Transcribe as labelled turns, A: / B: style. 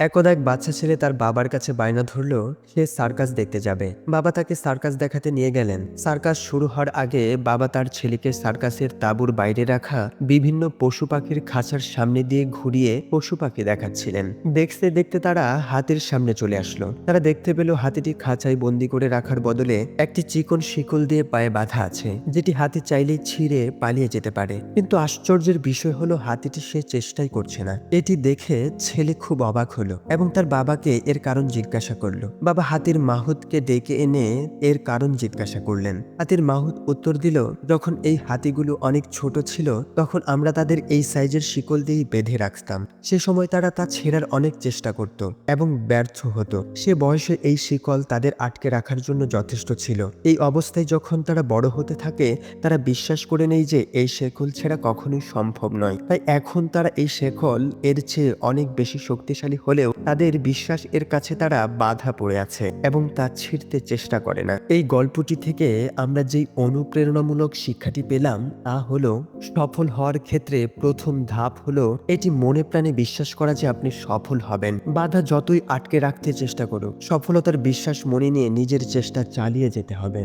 A: একদা এক বাচ্চা ছেলে তার বাবার কাছে বায়না ধরল সে সার্কাস দেখতে যাবে। বাবা তাকে সার্কাস দেখাতে নিয়ে গেলেন। সার্কাস শুরু হওয়ার আগে বাবা তার ছেলেকে সার্কাসের তাঁবুর বাইরে রাখা বিভিন্ন পশু পাখির খাঁচার সামনে দিয়ে ঘুরিয়ে পশু পাখি দেখাচ্ছিলেন। দেখতে দেখতে তারা হাতির সামনে চলে আসলো। তারা দেখতে পেল হাতিটি খাঁচায় বন্দি করে রাখার বদলে একটি চিকন শিকল দিয়ে পায়ে বাঁধা আছে, যেটি হাতি চাইলেই ছিঁড়ে পালিয়ে যেতে পারে। কিন্তু আশ্চর্যের বিষয় হলো হাতিটি সে চেষ্টাই করছে না। এটি দেখে ছেলে খুব অবাক হলো। এবং তার বাবাকে এর কারণ জিজ্ঞাসা করল। বাবা হাতির মাহুতকে ডেকে এনে এর কারণ জিজ্ঞাসা করলেন। হাতির মাহুত উত্তর দিল, যখন এই হাতিগুলো অনেক ছোট ছিল, তখন আমরা তাদের এই সাইজের শিকল দিয়েই বেঁধে রাখতাম। সে সময় তারা তা ছেঁড়ার অনেক চেষ্টা করত এবং ব্যর্থ হতো। সে বয়সে এই শিকল তাদের আটকে রাখার জন্য যথেষ্ট ছিল। এই অবস্থায় যখন তারা বড় হতে থাকে, তারা বিশ্বাস করে নেই যে এই শেকল ছেঁড়া কখনোই সম্ভব নয়। তাই এখন তারা এই শেকল এর চেয়ে অনেক বেশি শক্তিশালী হলেও তাদের বিশ্বাস এর কাছে তারা বাধা পড়ে আছে এবং তা ছিঁড়তে চেষ্টা করে না। এই গল্পটি থেকে আমরা যেই অনুপ্রেরণামূলক শিক্ষাটি পেলাম, তা হলো সফল হওয়ার ক্ষেত্রে প্রথম ধাপ হলো এটি মনে প্রাণে বিশ্বাস করা যে আপনি সফল হবেন। বাধা যতই আটকে রাখতে চেষ্টা করুক, সফলতার বিশ্বাস মনে নিয়ে নিজের চেষ্টা চালিয়ে যেতে হবে।